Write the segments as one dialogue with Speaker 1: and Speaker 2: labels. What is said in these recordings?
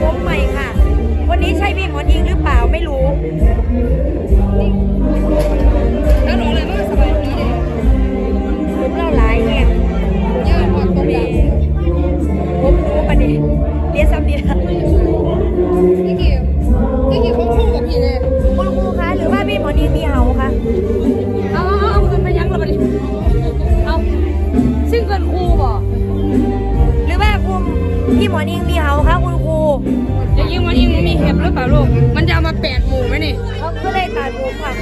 Speaker 1: ผมใหม่ค่ะ วันนี้ใช่พี่หมอนอิงหรือเปล่าไม่รู้
Speaker 2: แล้วหนูเลยว่าสบายดีเลย
Speaker 1: ผมเล่าหลายแห่ง
Speaker 2: ย่าพอตัวดี
Speaker 1: ผมรู้ปะนี่เรียนซ้ำดีนะ มัน
Speaker 2: ยิง
Speaker 1: มันมีเห็
Speaker 2: บหรือเปล่าลูก มันจะเอามาแปดหมู่ไหมนี่
Speaker 1: เขาก็เลยตัดผมค่ะ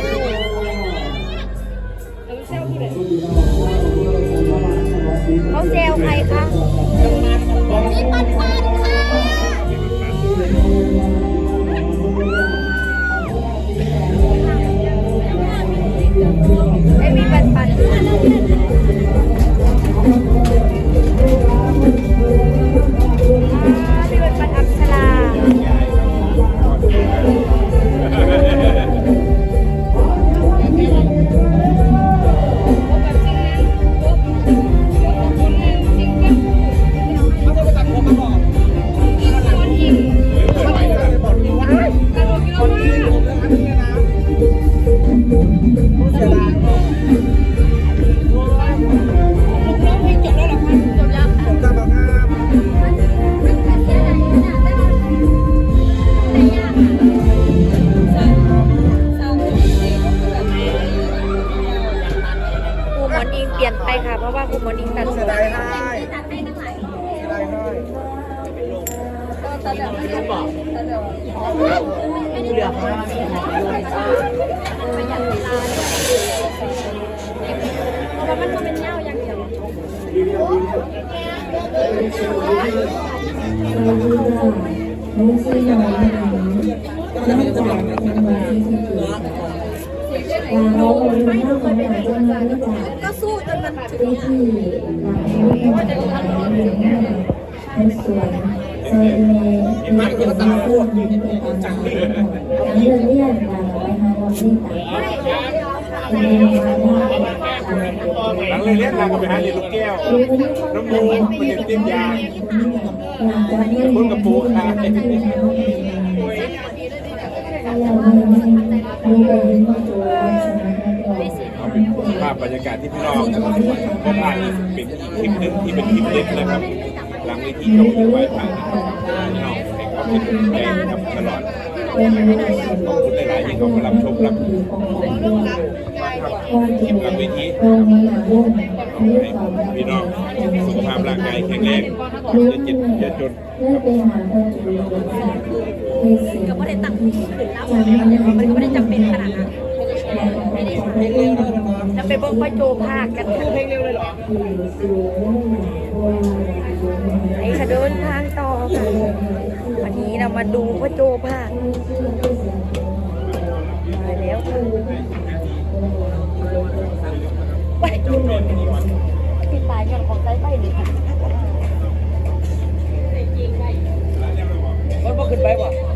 Speaker 2: หม
Speaker 1: อนอิงเปลี่ยนไปค่ะ เพราะว่าครูหมอนอิงตัดผม
Speaker 3: ได้ให้ได้ ให้
Speaker 1: เพราะว่ามันก็เป็นเน่าอย่างเดียว
Speaker 2: ก็สู้จนมันถึง
Speaker 4: เป็นส่วนโซยเมย์มีตัวมาเพิ่มมีเป็นตามหลัง เรื่องเลี่ยนกาไปหาเราที่ต่างเป็นมาว่า
Speaker 3: หลังเลยเรียกนางก็ไปหาเรียนลูกแก้ว น้ำมูกมันยังเต็มยา
Speaker 4: คุณกับปูค่ะเราไม่รู้เลยว่าตัว
Speaker 3: ภาพบรรยากาศที่พี่น้องก็ผ่านเป็นคลิปหนึ่งที่เป็นคลิปเล็กนะครับ หลังเวทีเขาไว้ผ่านพี่น้องให้ความเป็นแรงครับตลอด ขอบคุณหลายๆที่เขามารับชมรับคลิปหลังเวทีพี่น้องสุขภาพร่างกายแข็งแรงอย่าเจ็บอย่าจน
Speaker 1: ก็ไม่ได้ตั้งขึ้นแล้วมันก็ไม่ได้จำเป็นขนาดนั้นจะไปบิ่งพ่อโจภาคกันค่ะไอ้ขดนทางต่อค่ะ วันนี้เรามาดูพระโจภาคมาแล้วค่ะไปพี่ตายเงินของใจไปหรือ
Speaker 5: มันบ่ขึ้นไปบ่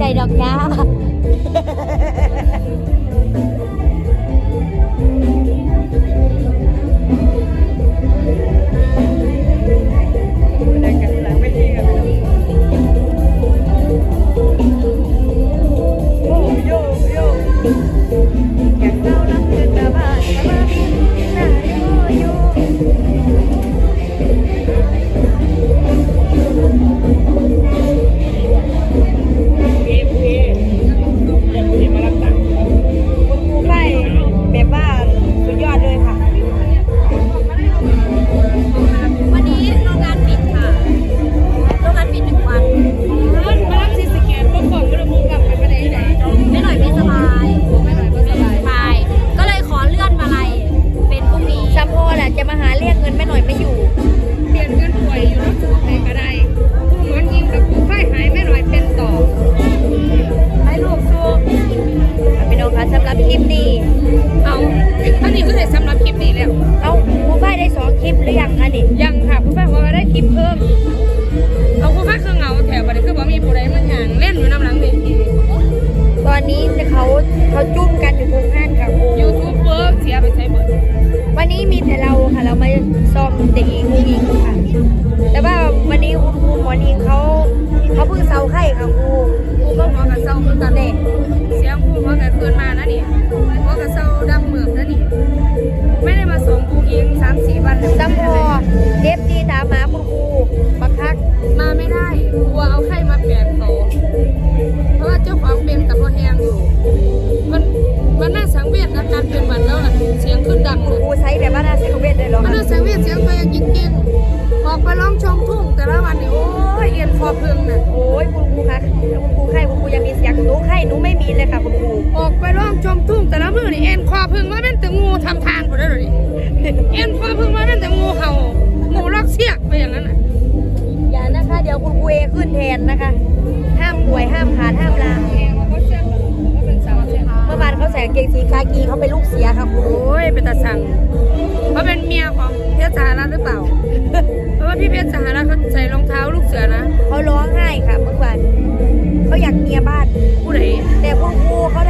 Speaker 1: ใจดอกจ้า ห
Speaker 2: รื
Speaker 6: อยั
Speaker 2: ง
Speaker 1: คะนี่ยังค่ะ
Speaker 6: ผู้ไฟบอกว่าได้คลิปเพิ่ม เอาผู้ไฟคือเหงาแถวบัดนี้คือบอกมีผู้ใดมันอย่างเล่นอยู่น้ำหลังเวที
Speaker 1: ตอนนี้เขาเขาจุ้มกันอยู่ทุกห้านค่ะครู
Speaker 6: ยูทูบเบอร์เสียไปใช้เบิด
Speaker 1: วันนี้มีแต่เราค่ะ เรามาซ้อมเด็กหญิงผู้หญิงค่ะ แต่ว่าวันนี้คุณครูหมอนิงเขาเขาเพิ่งเซาไข้ค่ะครู
Speaker 6: ครูก็หัวกับเศร้าคือกันเด็กเสียงครูหัวกับคืนมานะนี่ามสี่วันแล้ว
Speaker 1: ซัมพอเดฟดีถามหาคุณครูบักคัก
Speaker 6: มาไม่ได้กลัวเอาไข้มาแปดเขาเพราะว่าเจ้าของเป็นกับพอแหงอยู่ มันมันน่าสังเวชอาการเป็นหวัดแล้วน่ะเสียงขึ้นดัง
Speaker 1: คุณครูใช้แบบว่าน่าเสียเวทเลยหรอ
Speaker 6: มันน่าสังเวชเสียงตัวเองจริงออกไปร้องชมทุ่งแต่ละวันนี่โอ้ยเอ็นคอพึงน่ะ
Speaker 1: โอ้ยคุณครูคะคุณครูไข้คุณครูยังมีเสียงหนูไข้หนูไม่มีเลยค่ะคุณครู
Speaker 6: ออกไปร้องชมทุ่งแต่ละมือนี่เอ็นคอพึงว่าเป็นแต่งูทำทางหมดเลย เอ็นคอพึงว่าเป็นแต่งูเห่างูลอกเสียกไปอย่างนั้นน่ะ
Speaker 1: อย่านะคะ เดี๋ยวคุณครูเอขึ้นแทนนะคะ ห้ามป่วยห้ามขาดห้ามลา
Speaker 6: แหงเขาเสียกก็เป็นสาวเสียก
Speaker 1: เมื่อวานเขาใส่กางเกงสีกากีเขาเป็นลูกเสียค่ะครู
Speaker 6: โอ้ยเป็นตาสั่งเขาเป็นเมียของเพชรสหรัฐหรือเปล่า เพราะว่าพี่เพชรสหรัฐเขาใส่รองเท้าลูกเสือนะ
Speaker 1: เขาร้องไห้ค่ะเมื่อวานเขาอยากเมียบ้าน
Speaker 6: ผู้ใด
Speaker 1: แต่คุณครูเขา